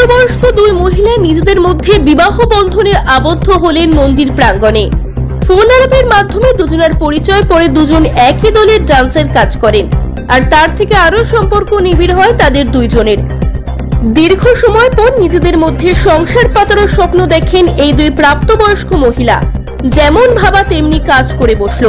পূর্ণবয়স্ক দুই মহিলা নিজেদের মধ্যে বিবাহ বন্ধনে আবদ্ধ হলেন মন্দির প্রাঙ্গণে। ফোন আলাপের মাধ্যমে দুজনের পরিচয় পরে দুজন একই দলের ডান্সের কাজ করেন। আর তার থেকে আরও সম্পর্ক নিবিড় হয় তাদের দুইজনের। দীর্ঘ সময় পর নিজেদের মধ্যে সংসার পাতারও স্বপ্ন দেখেন এই দুই প্রাপ্তবয়স্ক মহিলা। যেমন ভাবা তেমনি কাজ করে বসল।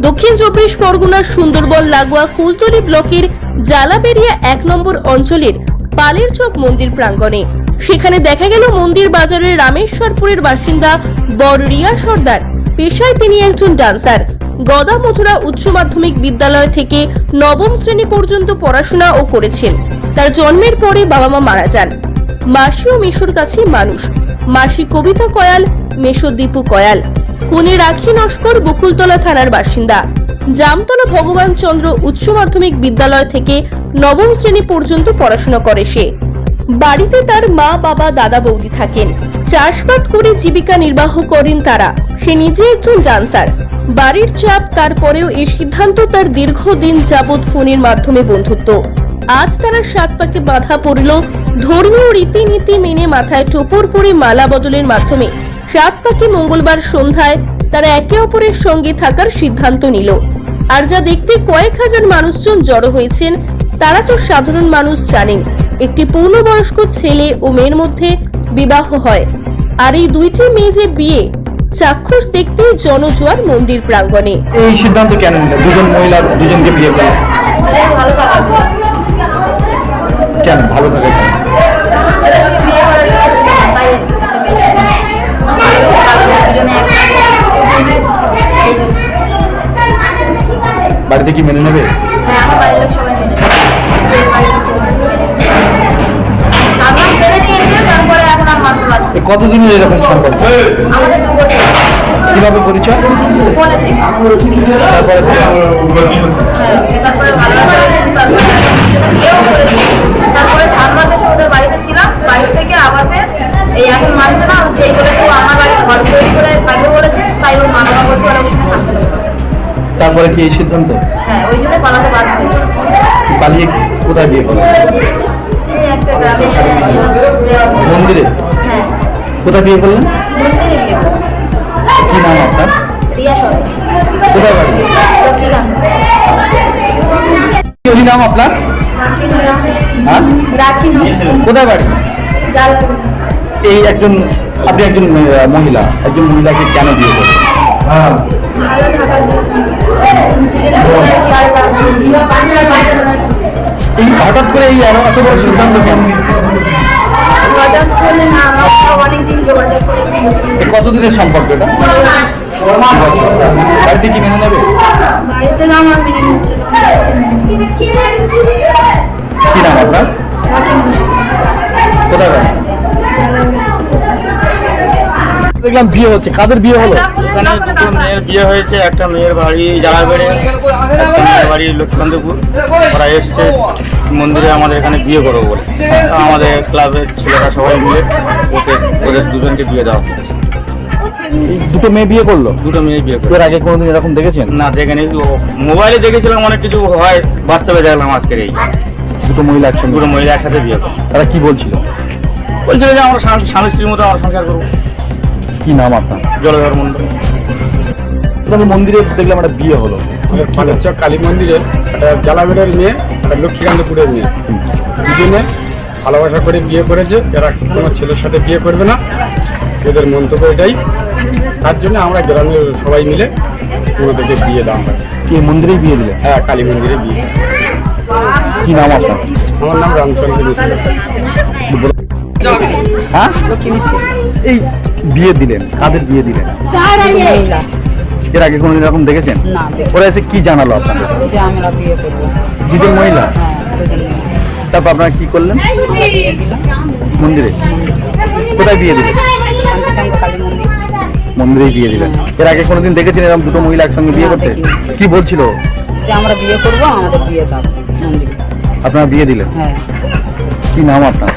দক্ষিণ চব্বিশ পরগনার সুন্দরবন লাগোয়া কুলতলি ব্লকের জালাবেরিয়া এক নম্বর অঞ্চলের পালের চক মন্দির প্রাঙ্গণে। সেখানে দেখা গেল মন্দির বাজারের রামেশ্বরপুরের বাসিন্দা বড় রিয়া সর্দার। পেশায় তিনি একজন ডান্সার। গদা মথুরা উচ্চ মাধ্যমিক বিদ্যালয় থেকে নবম শ্রেণি পর্যন্ত পড়াশোনা ও করেছেন। তার জন্মের পরে বাবা মা মারা যান। মাসি ও মেশুর কাছে মানুষ। মাসি কবিতা কয়াল, মেশো দীপু কয়াল। কোনে রাখি নস্কর, বকুলতলা থানার বাসিন্দা। জামতলা ভগবান চন্দ্র উচ্চ মাধ্যমিক বিদ্যালয় থেকে নবম শ্রেণি পর্যন্ত পড়াশোনা করে সে। বাড়িতে তার মা, বাবা, দাদা, বৌদি থাকেন। চাষবাদ করে জীবিকা নির্বাহ করেন তারা। সে নিজে একজন ডান্সার। বাড়ির চাপ তারপরেও এই সিদ্ধান্ত তার দীর্ঘদিন যাবৎ ফোনের মাধ্যমে বন্ধুত্ব। আজ তারা সাত পাকে বাধা পড়ল। ধর্মীয় রীতিনীতি মেনে মাথায় টোপর পরে মালা বদলের মাধ্যমে। সাত পাকে মঙ্গলবার সন্ধ্যায় তারা একে অপরের সঙ্গে থাকার সিদ্ধান্ত নিল। আর যা দেখতে কয়েক হাজার মানুষজন জড়ো হয়েছেন তারা তো সাধারণ মানুষ জানেন একটি পূর্ণবয়স্ক ছেলে ও মেয়ের মধ্যে বিবাহ হয়। আর এই দুইটি মেয়ে যে বিয়ে চাক্ষুষ দেখতে জনজোয়ার মন্দির প্রাঙ্গণে। এই সিদ্ধান্ত কেন নিল? দুজন মহিলা দুজনকে বিয়ে করা। কেন? ভালো থাকে বাড়িতে কি মেনে নেবে? হ্যাঁ, আমার বাড়ির লোক সবাই কতদিনের এরকম সম্পর্ক? কীভাবে পরিচয়? তারপরে হ্যাঁ, তারপরে সাত মাস এসে ওদের বাড়িতে ছিলাম। বাড়ি থেকে আবার এই এখন মানছে না যেই বলেছে ও আমার বাড়ি ঘর তৈরি করে থাকবে বলেছে তাই ওর মা বাবা বলছে ওর সঙ্গে থাকতে তারপরে কি এই সিদ্ধান্ত? হ্যাঁ ওই জন্য পালাতে বাধ্য হয়েছে। পালিয়ে কোথায় বিয়ে করো? এই একটা গ্রামে মন্দিরে? কোথায় বিয়ে করলেন? কি নাম আপনার? রিয়া কোথায় বাড়ি? কি নাম আপনার? হ্যাঁ? কোথায় বাড়ি? এই একজন আপনি একজন মহিলা। একজন মহিলাকে কেন বিয়ে খেয়াল এই হঠাৎ করে এই এত এত বড় সিদ্ধান্ত কেন না আমরা অনেকদিন যোগাযোগ করে কতদিনের সম্পর্ক এটা? বাড়িতে কি মেনে নেবে? বাড়িতে না আমার মেনে নিচ্ছিল কি নাম আপনার? কোথায় দেখলাম বিয়ে হচ্ছে। কাদের বিয়ে হলো? এখানে দুটো মেয়ের বিয়ে হয়েছে একটা মেয়ের বাড়ি জালাবেড়ে একটা মেয়ের বাড়ি লক্ষ্মীকান্তপুর। ওরা এসছে মন্দিরে আমাদের এখানে বিয়ে করব বলে। আমাদের ক্লাবের ছেলেরা সবাই মিলে ওকে ওদের দুজনকে বিয়ে দেওয়া হয়েছে। দুটো মেয়ে বিয়ে করল? দুটো মেয়ে বিয়ে করে এর আগে কোনোদিন এরকম দেখেছেন? না দেখেনি। ও মোবাইলে দেখেছিলাম অনেক কিছু হয় বাস্তবে দেখলাম আজকের এই। দুটো মহিলা একসঙ্গে? দুটো মহিলা একসাথে বিয়ে করে তারা কি বলছিল? বলছিল যে আমরা স্বামী স্ত্রীর মতো আমরা সংসার করব। কি নাম আপনার? জলধর মন্ডল আপনাদের মন্দিরে দেখলাম একটা বিয়ে হলো। পালেরচক কালী মন্দিরে একটা জালাবেড়ের মেয়ে একটা লক্ষ্মীকান্তপুরের মেয়ে। দুজনে ভালোবাসা করে বিয়ে করেছে এরা কোনো ছেলের সাথে বিয়ে করবে না এদের মন্তব্য এটাই। তার জন্য আমরা গ্রামের সবাই মিলে ওনাদেরকে বিয়ে হয়। কি মন্দিরেই বিয়ে দিলেন? হ্যাঁ কালী মন্দিরে বিয়ে। কি নাম আপনার? আমার নাম রামচন্দ্র মিশ্র। হ্যাঁ? এই বিয়ে দিলেন কাদের বিয়ে দিলেন? এর আগে কোনোদিন এরকম দেখেছেন? ওরা এসে কি জানালো আপনাদের দুজন মহিলা? হ্যাঁ দুজন মিলে। তারপর আপনারা কি করলেন? মন্দিরে? কোথায় বিয়ে দিলেন? মন্দির মন্দিরেই বিয়ে দিলেন। এর আগে কোনোদিন দেখেছেন এরকম দুটো মহিলা একসঙ্গে বিয়ে করতে। কি বলছিল? যে আমরা বিয়ে করব আমাদের বিয়ে দাও আপনারা বিয়ে দিলেন? হ্যাঁ। কি নাম আপনার?